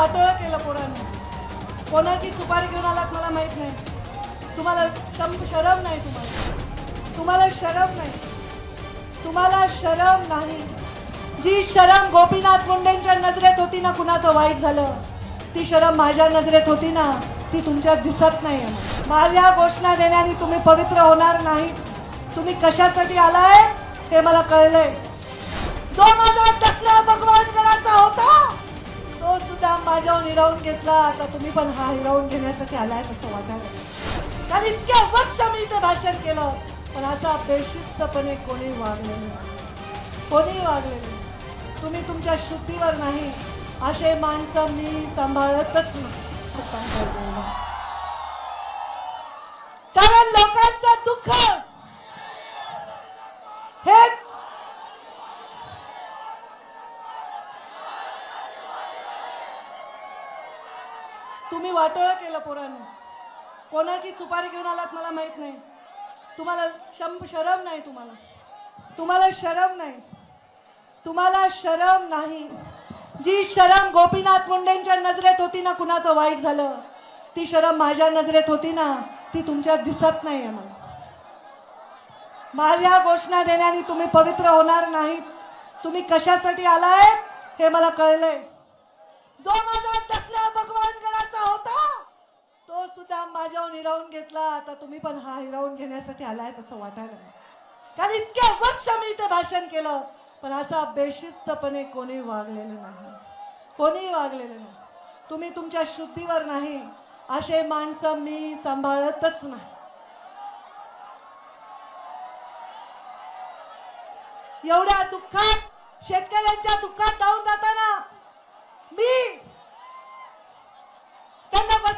वाटोळं केलं पोरांनी कोणाची सुपारी घेऊन आलात मला माहीत नाही. तुम्हाला शम शरम नाही तुम्हाला. तुम्हाला शरम नाही. तुम्हाला शरम नाही. जी शरम गोपीनाथ मुंडेंच्या नजरेत होती ना कुणाचं वाईट झालं? ती शरम माझ्या नजरेत होती ना ती तुमच्यात दिसत नाही. आहे. माझ्या घोषणा देण्याने तुम्ही पवित्र होणार नाही. तुम्ही कशासाठी आलाय ते मला कळलंय. हिरावून हिरावून घेतला. आता तुम्ही पण हा हिरावून घेण्यासाठी आलाय असं वाटायला कारण इतक्या वर्ष मी इथे भाषण केलं. पण असा बेशिस्तपणे कोणी वागले नाही. कोणी वागले नाही. तुम्ही तुमच्या शुद्धीवर नाही. असे माणसं मी सांभाळतच नाही. कारण लोकांचं दुःख तुम्ही वाटोळं केलं पोरांनी. कोणाची सुपारी घेऊन आलात मला माहीत नाही. तुम्हाला शम शरम नाही तुम्हाला. तुम्हाला शरम नाही. तुम्हाला शरम नाही. जी शरम गोपीनाथ मुंडेंच्या नजरेत होती ना कुणाचं वाईट झालं? ती शरम माझ्या नजरेत होती ना ती तुमच्यात दिसत नाही आहे मला माझ्या घोषणा देण्याने तुम्ही पवित्र होणार नाहीत. तुम्ही कशासाठी आलाय हे मला कळलंय. जो माझा तो सुद्धा माझ्यावर हिरावून घेतला आता तुम्ही पण हा हिरावून घेण्यासाठी आलाय तसं वाटायला कारण इतक्या वर्ष मी इथे भाषण केलं पण असा बेशिस्तपणे कोणी वागलेलं नाही. कोणी वागलेलं नाही. तुम्ही तुमच्या शुद्धीवर नाही. असे माणसं मी सांभाळतच नाही. एवढ्या दुःखात शेतकऱ्यांच्या दुःखात जाऊन जाताना मी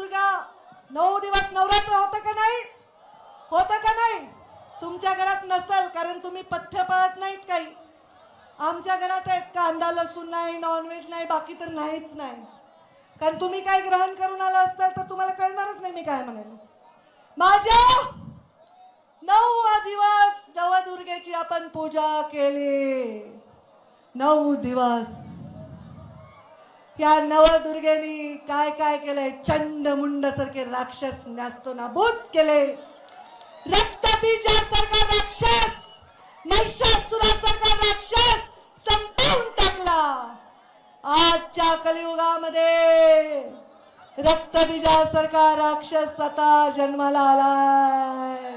दुर्गा नऊ दिवस नवरात्र होतं का नाही? होतं का नाही? तुमच्या घरात नसल कारण तुम्ही पथ्य पाळत नाहीत काही. आमच्या घरात आहेत कांदा लसूण नाही नॉनव्हेज नाही बाकी तर नाहीच नाही. कारण तुम्ही काय ग्रहण करून आला असाल तर तुम्हाला कळणारच नाही मी काय म्हणेन. माझ्या नऊ दिवस नवदुर्गेची आपण पूजा केली. नऊ दिवस. या नवदुर्गेनी काय काय केलंय? चंड मुंड सारखे राक्षस नाचतो नाबूद केले रक्तबीजासारखा राक्षस महिषासुरासारखा राक्षस संपवून टाकला. आजच्या कलियुगामध्ये रक्तबीजासारखा राक्षस आता जन्माला आलाय.